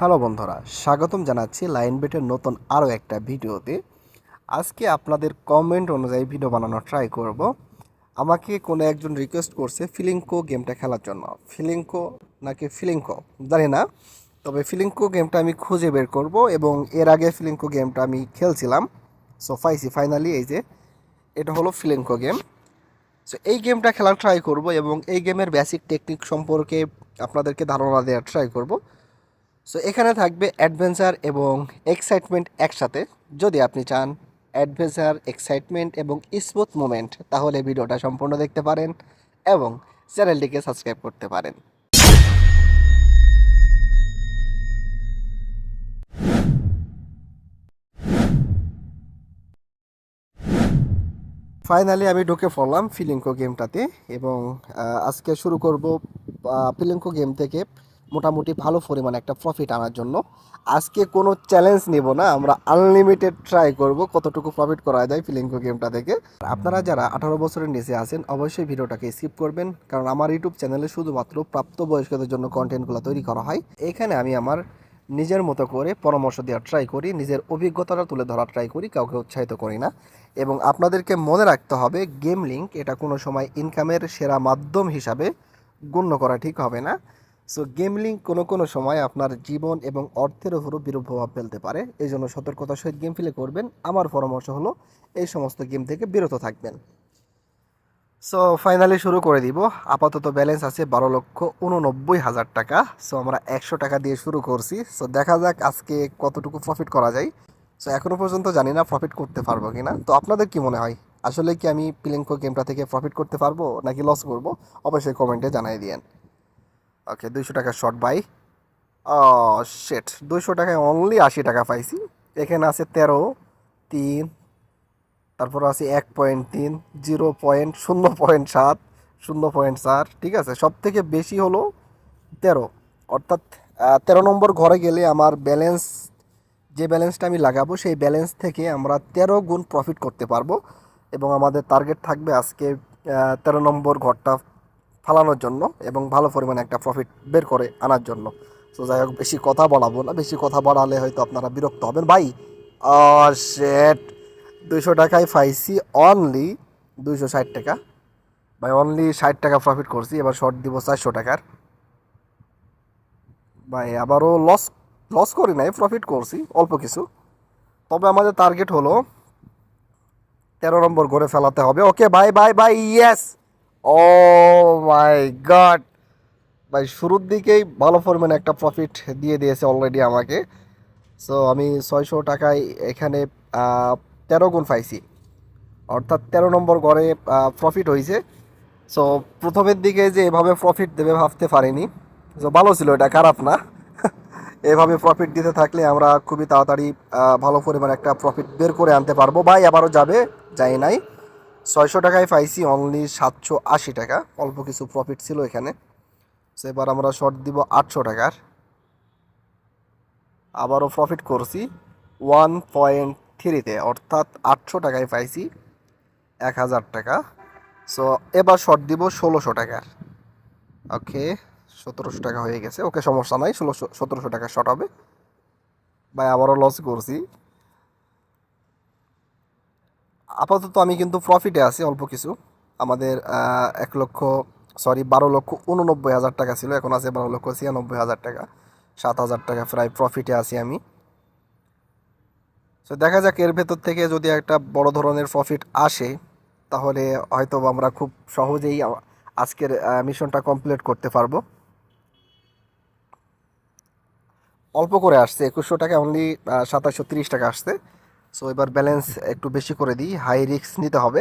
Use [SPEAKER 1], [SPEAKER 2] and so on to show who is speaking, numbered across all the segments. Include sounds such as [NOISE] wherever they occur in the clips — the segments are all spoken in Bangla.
[SPEAKER 1] হ্যালো বন্ধুরা, স্বাগতম জানাচ্ছি লাইন বেটের নতুন আরও একটা ভিডিওতে। আজকে আপনাদের কমেন্ট অনুযায়ী ভিডিও বানানোর ট্রাই করব। আমাকে কোনো একজন রিকোয়েস্ট করছে ফিলিংকো গেমটা খেলার জন্য। ফিলিংকো নাকি ফিলিংকো জানি না। তবে ফিলিংকো গেমটা আমি খুঁজে বের করব এবং এর আগে ফিলিংকো গেমটা আমি খেলছিলাম। সো পাইছি ফাইনালি এই যে, এটা হলো ফিলিংকো গেম সো এই গেমটা খেলার ট্রাই করব এবং এই গেমের বেসিক টেকনিক সম্পর্কে আপনাদেরকে ধারণা দেওয়ার ট্রাই করব। সো এখানে থাকবে অ্যাডভেঞ্চার এবং এক্সাইটমেন্ট একসাথে। যদি আপনি চান অ্যাডভেঞ্চার এক্সাইটমেন্ট এবং স্মুথ মোমেন্ট তাহলে ভিডিওটা সম্পূর্ণ দেখতে পারেন এবং চ্যানেলটিকে সাবস্ক্রাইব করতে পারেন। ফাইনালি আমি ঢুকে পড়লাম ফিলিংকো গেমটাতে এবং আজকে শুরু করব ফিলিংকো গেম থেকে মোটামুটি ভালো পরিমাণ একটা প্রফিট আনার জন্য। আজকে কোনো চ্যালেঞ্জ নেব না, আমরা আনলিমিটেড ট্রাই করব কতটুকু প্রফিট করা যায় ফিলিংকো গেমটা থেকে আপনারা যারা আঠারো বছরের নিচে আছেন, অবশ্যই ভিডিওটাকে স্কিপ করবেন, কারণ আমার ইউটিউব চ্যানেলে শুধুমাত্র প্রাপ্তবয়স্কদের জন্য কন্টেন্টগুলো তৈরি করা হয়। এখানে আমি আমার নিজের মতো করে পরামর্শ দেওয়ার ট্রাই করি, নিজের অভিজ্ঞতাটা তুলে ধরার ট্রাই করি, কাউকে উৎসাহিত করি না। এবং আপনাদেরকে মনে রাখতে হবে গেম লিঙ্ক এটা কোনো সময় ইনকামের সেরা মাধ্যম হিসাবে গণ্য করা ঠিক হবে না। সো গেম লিঙ্ক কোনো কোনো সময় আপনার জীবন এবং অর্থের উপরও বিরূপ প্রভাব ফেলতে পারে। এই জন্য সতর্কতার সহিত গেম প্লে করবেন। আমার পরামর্শ হলো, এই সমস্ত গেম থেকে বিরত থাকবেন। সো ফাইনালি শুরু করে দিব। আপাতত ব্যালেন্স আছে বারো লক্ষ উননব্বই হাজার টাকা। সো আমরা একশো টাকা দিয়ে শুরু করছি। সো দেখা যাক আজকে কতটুকু প্রফিট করা যায়। সো এখনও পর্যন্ত জানি না প্রফিট করতে পারব কি না তো আপনাদের কি মনে হয়? আসলে কি আমি পিলেঙ্কো গেমটা থেকে প্রফিট করতে পারব নাকি লস করব? অবশ্যই কমেন্টে জানাই দিয়েন। ওকে দুইশো টাকা শর্ট বাই শেট দুইশো টাকায় অনলি আশি টাকা পাইছি। এখানে আছে তেরো, তিন, তারপর আছে এক পয়েন্ট তিন, জিরো পয়েন্ট শূন্য পয়েন্ট সাত, শূন্য পয়েন্ট চার, ঠিক আছে? সব থেকে বেশি হলো তেরো। অর্থাৎ তেরো নম্বর ঘরে গেলে আমার ব্যালেন্স যে ব্যালেন্সটা আমি লাগাবো, সেই ব্যালেন্স থেকে আমরা তেরো গুণ প্রফিট করতে পারব। এবং আমাদের টার্গেট থাকবে আজকে তেরো নম্বর ঘরটা ফালানোর জন্য এবং ভালো পরিমাণে একটা প্রফিট বের করে আনার জন্য। তো যাই হোক, বেশি কথা বলাবো না, বেশি কথা বলালে হয়তো আপনারা বিরক্ত হবেন। ভাই শেট দুইশো টাকায় পাইছি অনলি দুইশো ষাট টাকা। ভাই অনলি ষাট টাকা প্রফিট করছি, এবার শর্ট দিব চারশো টাকার। ভাই, আবারও লস লস করি নাই প্রফিট করছি, অল্প কিছু। তবে আমাদের টার্গেট হলো, তেরো নম্বর করে ফেলাতে হবে। Okay bye bye bye yes oh my god ভাই, শুরুর দিকেই ভালো পরিমাণে একটা প্রফিট দিয়ে দিয়েছে অলরেডি আমাকে। সো আমি ছয়শো টাকায় এখানে তেরো গুণ পাইছি। অর্থাৎ তেরো নম্বর গড়ে প্রফিট হয়েছে সো প্রথমের দিকে যে এভাবে প্রফিট দেবে ভাবতে পারিনি। সো ভালো ছিল, এটা খারাপ না। [LAUGHS] এভাবে প্রফিট দিতে থাকলে আমরা খুবই তাড়াতাড়ি ভালো পরিমাণে একটা প্রফিট বের করে আনতে পারব। ভাই, আবারও যাবে? যাই নাই। ছয়শো টাকায় পাইছি অনলি সাতশো আশি টাকা। অল্প কিছু প্রফিট ছিল এখানে। সো এবার আমরা শর্ট দিব আটশো টাকার। আবারও প্রফিট করছি ওয়ান পয়েন্ট থ্রিতে অর্থাৎ আটশো টাকায় পাইছি এক হাজার টাকা। সো এবার শর্ট দিব ষোলোশো টাকার। ওকে সতেরোশো টাকা হয়ে গেছে। ওকে, সমস্যা নাই, ষোলোশো, সতেরোশো টাকা শর্ট হবে। ভাই, আবারও লস করছি। আপাতত আমি কিন্তু প্রফিটে আছি অল্প কিছু। আমাদের এক লক্ষ সরি বারো লক্ষ উননব্বই হাজার টাকা ছিল, এখন আছে বারো লক্ষ ছিয়ানব্বই হাজার টাকা। সাত হাজার টাকা প্রায় প্রফিটে আছি আমি। তো দেখা যাক এর ভেতর থেকে যদি একটা বড় ধরনের প্রফিট আসে, তাহলে হয়তো আমরা খুব সহজেই আজকের মিশনটা কমপ্লিট করতে পারব। অল্প করে আসছে, একুশশো টাকা অনলি সাতাশশো তিরিশ টাকা আসছে। সো এবার ব্যালেন্স একটু বেশি করে দিই। হাই রিস্ক নিতে হবে।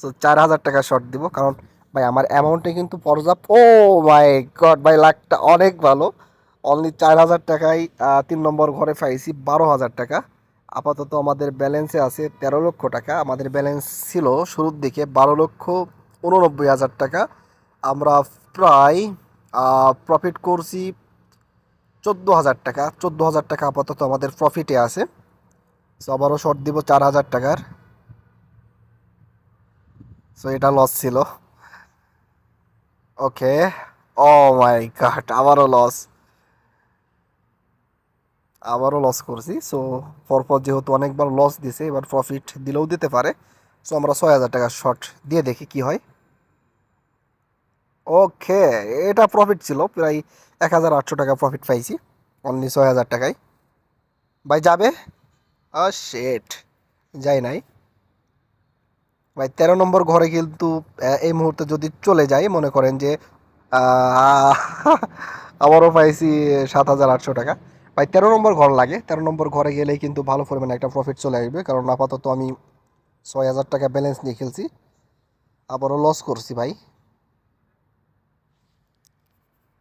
[SPEAKER 1] সো চার হাজার টাকা শর্ট দিব। কারণ, ভাই, আমার অ্যামাউন্টে কিন্তু পর্যাপ্ত ও মাই গড ভাই লাখটা অনেক ভালো। অনলি চার হাজার টাকায় তিন নম্বর ঘরে পাইছি বারো হাজার টাকা। আপাতত আমাদের ব্যালেন্সে আছে তেরো লক্ষ টাকা। আমাদের ব্যালেন্স ছিল শুরুর দিকে বারো লক্ষ উননব্বই হাজার টাকা। আমরা প্রায় প্রফিট করছি চোদ্দ হাজার টাকা। চোদ্দ হাজার টাকা আপাতত আমাদের প্রফিটে আছে। সো আবারও শর্ট দিব চার হাজার টাকার। সো এটা লস ছিল। ওকে ও মাই গড আবারও লস আবারও লস করছি। সো পরপর যেহেতু অনেকবার লস দিছে, এবার প্রফিট দিলেও দিতে পারে। সো আমরা ছয় হাজার টাকার শর্ট দিয়ে দেখি কি হয়। ওকে এটা প্রফিট ছিল। প্রায় এক হাজার আটশো টাকা প্রফিট পাইছি। অনলি ছয় হাজার টাকায়। ভাই, যাবে? শেট যাই নাই। ভাই, তেরো নম্বর ঘরে কিন্তু এই মুহূর্তে যদি চলে যাই, মনে করেন যে আবারও [LAUGHS] পাইছি সাত হাজার আটশো টাকা। ভাই, তেরো নম্বর ঘর লাগে। তেরো নম্বর ঘরে গেলেই কিন্তু ভালো পরিমাণে একটা প্রফিট চলে আসবে। কারণ আপাতত আমি ছয় হাজার টাকা ব্যালেন্স নিয়ে খেলছি। আবারও লস করছি ভাই।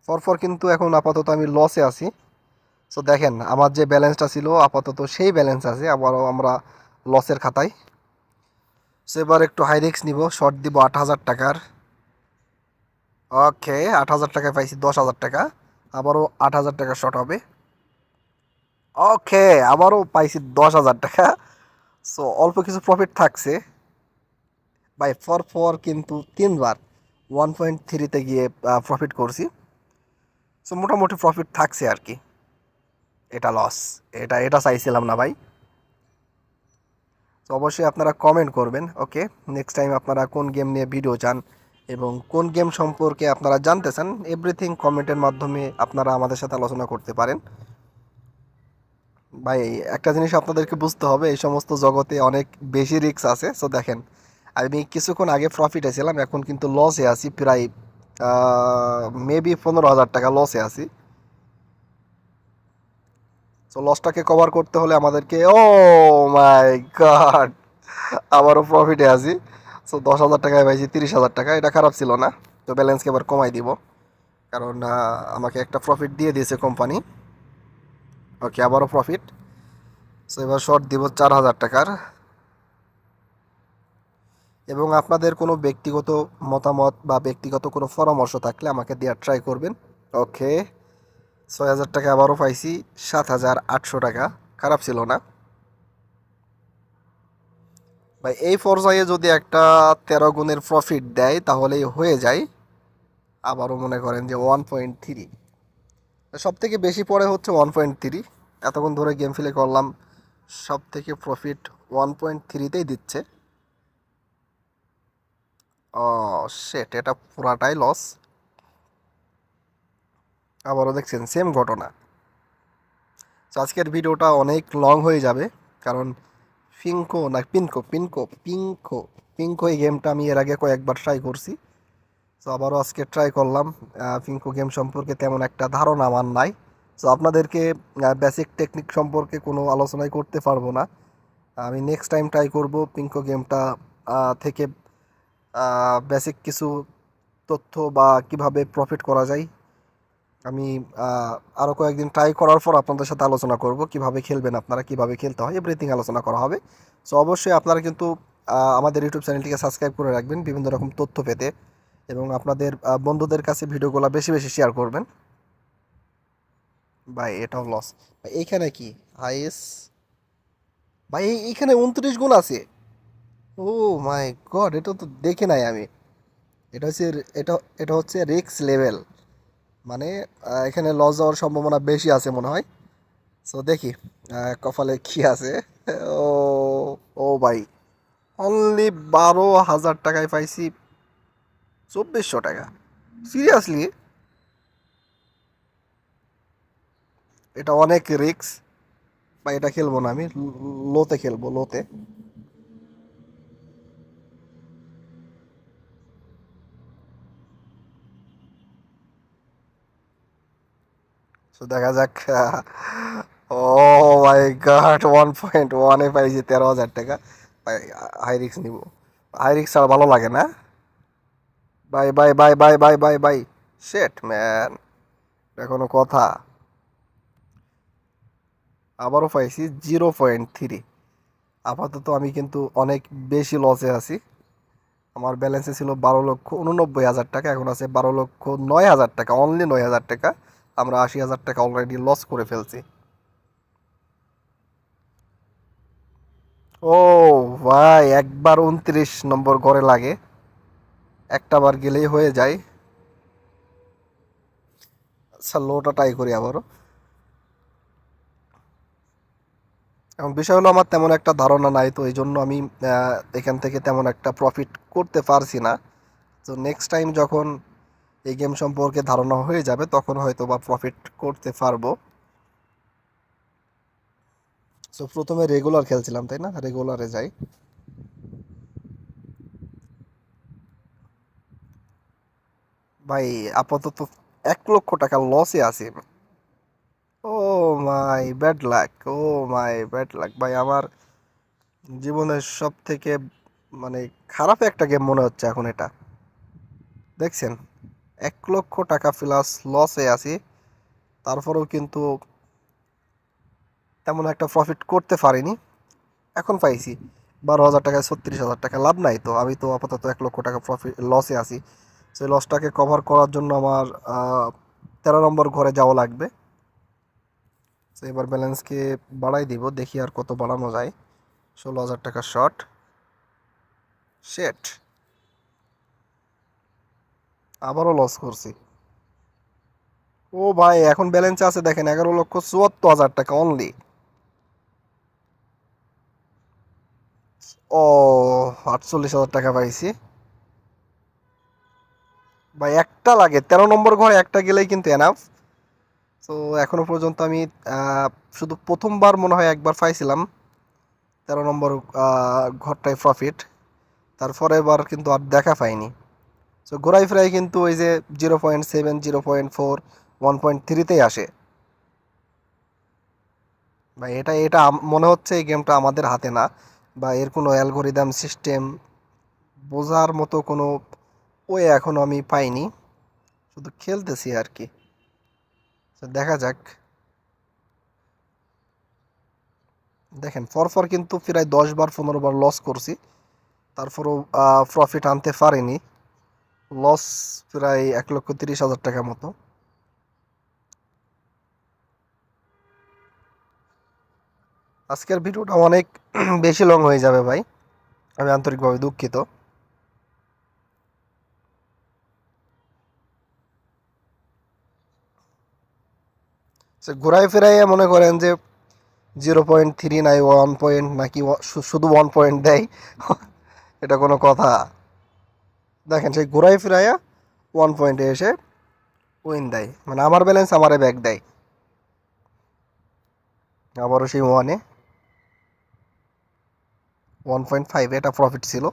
[SPEAKER 1] পরপর কিন্তু এখন আপাতত আমি লসে আছি। সো দেখেন, আমার যে ব্যালেন্সটা ছিল, আপাতত সেই ব্যালেন্স আছে, আবারও আমরা লসের খাতায়। সো এবার একটু হাই রিক্স নিব শর্ট দিব আট হাজার টাকার। ওকে আট হাজার টাকায় পাইছি দশ হাজার টাকা, আবারও আট হাজার টাকা শর্ট হবে। ওকে আবারও পাইছি দশ হাজার টাকা। সো অল্প কিছু প্রফিট থাকছে। বাই ফর ফর কিন্তু তিনবার ওয়ান পয়েন্ট থ্রিতে গিয়ে প্রফিট করছি। সো মোটামুটি প্রফিট থাকছে আর কি। এটা লস এটা এটা চাইছিলাম না ভাই। তো অবশ্যই আপনারা কমেন্ট করবেন ওকে নেক্সট টাইম আপনারা কোন গেম নিয়ে ভিডিও চান এবং কোন গেম সম্পর্কে আপনারা জানতে চান এভরিথিং কমেন্টের মাধ্যমে আপনারা আমাদের সাথে আলোচনা করতে পারেন। ভাই, একটা জিনিস আপনাদেরকে বুঝতে হবে, এই সমস্ত জগতে অনেক বেশি রিস্ক আছে। সো দেখেন, আমি কিছুক্ষণ আগে প্রফিটে ছিলাম, এখন কিন্তু লসে আছি, প্রায় মেবি পনেরো হাজার টাকা লসে আছি। সো লসটাকে কভার করতে হলে আমাদেরকে ও মাই গড আবারও প্রফিটে আছি। সো দশ হাজার টাকায় পাইছি, তিরিশ হাজার টাকা। এটা খারাপ ছিল না। তো ব্যালেন্সকে এবার কমাই দিব। কারণ আমাকে একটা প্রফিট দিয়ে দিয়েছে কোম্পানি ওকে আবারও প্রফিট সো এবার শর্ট দিব চার হাজার টাকার। এবং আপনাদের কোনো ব্যক্তিগত মতামত বা ব্যক্তিগত কোনো পরামর্শ থাকলে আমাকে দেওয়ার ট্রাই করবেন। ওকে ছয় হাজার টাকা আবারও পাইছি, সাত হাজার আটশো টাকা। খারাপ ছিল না। ভাই, এই পর্যায়ে যদি একটা তেরো গুণের প্রফিট দেয়, তাহলেই হয়ে যায়। আবারও মনে করেন যে ওয়ান পয়েন্ট থ্রি সব থেকে বেশি পড়ে হচ্ছে ওয়ান পয়েন্ট থ্রি এতক্ষণ ধরে গেম ফিলে করলাম সব থেকে প্রফিট ওয়ান পয়েন্ট থ্রিতেই দিচ্ছে। ও সেট এটা পুরাটাই লস আবারও দেখছেন সেম ঘটনা। তো আজকের ভিডিওটা অনেক লং হয়ে যাবে, কারণ পিঙ্কো না পিনকো পিনকো পিঙ্কো পিঙ্কো এই গেমটা আমি এর আগে কয়েকবার ট্রাই করছি। তো আবারও আজকে ট্রাই করলাম পিঙ্কো গেম সম্পর্কে তেমন একটা ধারণা আমার নাই। তো আপনাদেরকে বেসিক টেকনিক সম্পর্কে কোনো আলোচনাই করতে পারব না। আমি নেক্সট টাইম ট্রাই করব পিঙ্কো গেমটা থেকে বেসিক কিছু তথ্য বা কীভাবে প্রফিট করা যায়। আমি আরও কয়েকদিন ট্রাই করার পর আপনাদের সাথে আলোচনা করব, কীভাবে খেলবেন আপনারা, কীভাবে খেলতে হয় এভরিথিং আলোচনা করা হবে। সো অবশ্যই আপনারা কিন্তু আমাদের ইউটিউব চ্যানেলটিকে সাবস্ক্রাইব করে রাখবেন বিভিন্ন রকম তথ্য পেতে এবং আপনাদের বন্ধুদের কাছে ভিডিওগুলো বেশি বেশি শেয়ার করবেন। ভাই এটাও লস এইখানে কি? আইএস ভাই, এই- এইখানে উনত্রিশ গুণ আছে। ও মাই গড এটা তো দেখে নাই আমি। এটা হচ্ছে, এটা এটা হচ্ছে রিক্স লেভেল মানে এখানে লস যাওয়ার সম্ভাবনা বেশি আছে মনে হয়। সো দেখি কপালে কি আছে। ও ও ভাই অনলি বারো হাজার টাকায় পাইছি চব্বিশশো টাকা। সিরিয়াসলি এটা অনেক রিক্স বা এটা খেলব না আমি লোতে খেলব লোতে তো দেখা যাক oh my god one point ওয়ানে পাইছি তেরো হাজার টাকা। হাই রিক্স নিব। হাই রিক্স আর ভালো লাগে না। Bye bye bye bye bye bye bye shit man এটা কোনো কথা। আবারও পাইছি জিরো পয়েন্ট থ্রি আপাতত আমি কিন্তু অনেক বেশি লসে আছি। আমার ব্যালেন্সে ছিল বারো লক্ষ উননব্বই হাজার টাকা, এখন আছে বারো লক্ষ নয় হাজার টাকা অনলি নয় হাজার টাকা। আমরা আশি হাজার টাকা অলরেডি লস করে ফেলছি। ও ভাই, একবার উনত্রিশ নম্বর ঘরে লাগে। একটা বার গেলেই হয়ে যায়। আচ্ছা লোটা ট্রাই করি আবারও। এখন বিষয় হলো, আমার তেমন একটা ধারণা নাই, তো এই জন্য আমি এখান থেকে তেমন একটা প্রফিট করতে পারছি না। তো নেক্সট টাইম যখন এই গেম সম্পর্কে ধারণা হয়ে যাবে, তখন হয়তো বা প্রফিট করতে পারব। সো প্রথমে রেগুলার খেলছিলাম, তাই না? রেগুলারে যাই। ভাই, আপাতত এক লক্ষ টাকা লসে আছে। ও my bad luck oh my bad luck ভাই, আমার জীবনের সব থেকে মানে খারাপ একটা গেম মনে হচ্ছে এখন এটা। দেখছেন? এক লক্ষ টাকা প্লাস লসে আছি। তারপরেও কিন্তু তেমন একটা প্রফিট করতে পারিনি। এখন পাইছি। বারো হাজার টাকায় ছত্রিশ হাজার টাকা লাভ নাই তো। আমি তো আপাতত এক লক্ষ টাকা প্রফিট লসে আছি। সেই লসটাকে কভার করার জন্য আমার তেরো নম্বর ঘরে যাওয়া লাগবে। তো এবার ব্যালেন্সকে বাড়াই দিব। দেখি আর কত বাড়ানো যায়। ষোলো হাজার টাকা শর্ট শেট আবারও লস করছি। ও ভাই, এখন ব্যালেন্স আছে, দেখেন, এগারো লক্ষ চুয়াত্তর হাজার টাকা অনলি ও, আটচল্লিশ হাজার টাকা পাইছি। ভাই, একটা লাগে, তেরো নম্বর ঘরে একটা গেলেই কিন্তু এনাফ তো এখনও পর্যন্ত আমি শুধু প্রথমবার মনে হয় একবার পাইছিলাম। তেরো নম্বর ঘরটায় প্রফিট তারপরে এবার কিন্তু আর দেখা পাইনি। তো ঘোরাই ফেরাই কিন্তু ওই যে zero point seven zero point four one point থ্রিতেই আসে। বা এটা এটা মনে হচ্ছে এই গেমটা আমাদের হাতে না, বা এর কোনো অ্যালগোরিদম সিস্টেম বোঝার মতো কোনো ওয়ে এখনও আমি পাইনি। শুধু খেলতেছি আর কি। দেখা যাক। দেখেন পরপর কিন্তু প্রায় দশ বার, পনেরো বার লস করছি। তারপরেও প্রফিট আনতে পারিনি। লস প্রায় এক লক্ষ তিরিশ হাজার টাকা মতো। আজকের ভিডিওটা অনেক [CLEARS THROAT] বেশি লং হয়ে যাবে ভাই। আমি আন্তরিকভাবে দুঃখিত। সে ঘোরায় ফেরাইয়া মনে করেন যে জিরো পয়েন্ট থ্রি নাই ওয়ান পয়েন্ট নাকি শুধু ওয়ান পয়েন্ট দেয়, [LAUGHS] এটা কোনো কথা। দেখেন, সেই ঘোরায় ফিরাইয়া ওয়ান পয়েন্টে এসে উইন দেয়। মানে আমার ব্যালেন্স আমারে ব্যাক দেয়। আবারও সেই ওয়ানে ওয়ান পয়েন্ট ফাইভ এটা প্রফিট ছিল।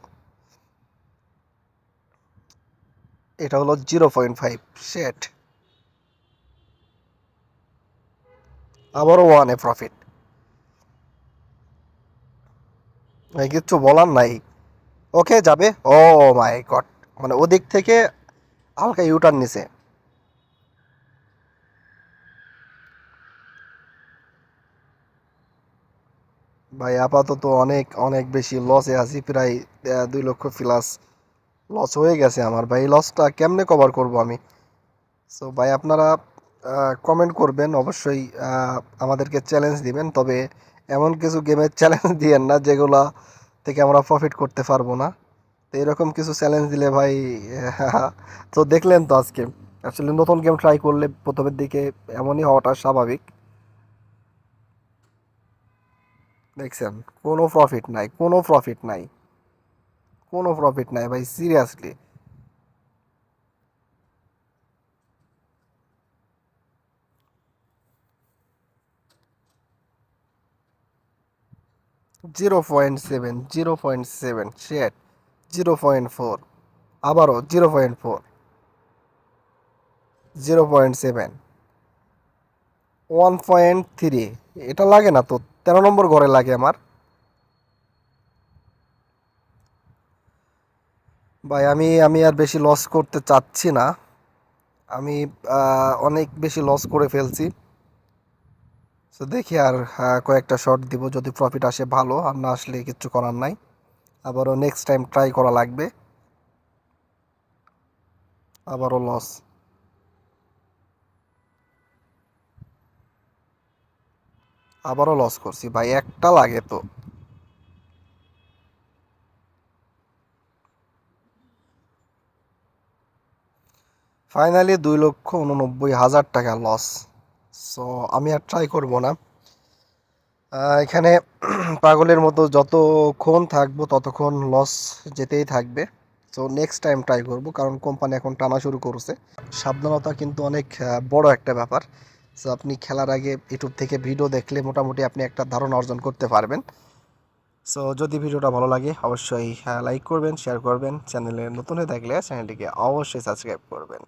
[SPEAKER 1] এটা হলো জিরো পয়েন্ট ফাইভ সেট আবারও ওয়ানে প্রফিট কিচ্ছু বলার নাই। ওকে যাবে? ও মাই গড মানে ওদিক থেকে হালকা ইউটার্ন নিছে। ভাই, আপাতত অনেক অনেক বেশি লসে আছি, প্রায় দুই লক্ষ প্লাস লস হয়ে গেছে আমার। ভাই লসটা কেমনে কভার করব আমি? সো ভাই, আপনারা কমেন্ট করবেন, অবশ্যই আমাদেরকে চ্যালেঞ্জ দিবেন, তবে এমন কিছু গেমের চ্যালেঞ্জ [LAUGHS] দিয়েন না, যেগুলা থেকে আমরা প্রফিট করতে পারব না। তো এরকম কিছু চ্যালেঞ্জ দিলে ভাই, [LAUGHS] তো দেখলেন তো আজকে। আসলে নতুন গেম ট্রাই করলে প্রথমের দিকে এমনই হওয়াটা স্বাভাবিক। দেখছেন, কোনো প্রফিট নাই, কোনো প্রফিট নাই। কোনো প্রফিট নাই ভাই seriously zero point seven zero point seven shit zero point four, আবারও zero point four, zero point seven, one point three, এটা লাগে না তো? তেরো নম্বর ঘরে লাগে আমার। ভাই, আমি আমি আর বেশি লস করতে চাচ্ছি না। আমি অনেক বেশি লস করে ফেলছি। তো দেখি আর কয়েকটা শট দিব যদি প্রফিট আসে ভালো, আর না আসলে কিচ্ছু করার নাই। আবারও নেক্সট টাইম ট্রাই করা লাগবে। আবারও লস আবারও লস করছি। ভাই, একটা লাগে তো। ফাইনালি দুই লক্ষ উননব্বই হাজার টাকা লস সো আমি আর ট্রাই করব না। এখানে [CLEARS THROAT] পাগলের মতো যতক্ষণ থাকব ততক্ষণ লস যেতেই থাকবে। তো নেক্সট টাইম ট্রাই করব, কারণ কোম্পানি এখন টানা শুরু করছে। সাবধানতা কিন্তু অনেক বড় একটা ব্যাপার। সো আপনি খেলার আগে ইউটিউব থেকে ভিডিও দেখলে মোটামুটি আপনি একটা ধারণা অর্জন করতে পারবেন। সো যদি ভিডিওটা ভালো লাগে, অবশ্যই লাইক করবেন শেয়ার করবেন। চ্যানেলে নতুন হয়ে থাকলে চ্যানেলটিকে অবশ্যই সাবস্ক্রাইব করবেন।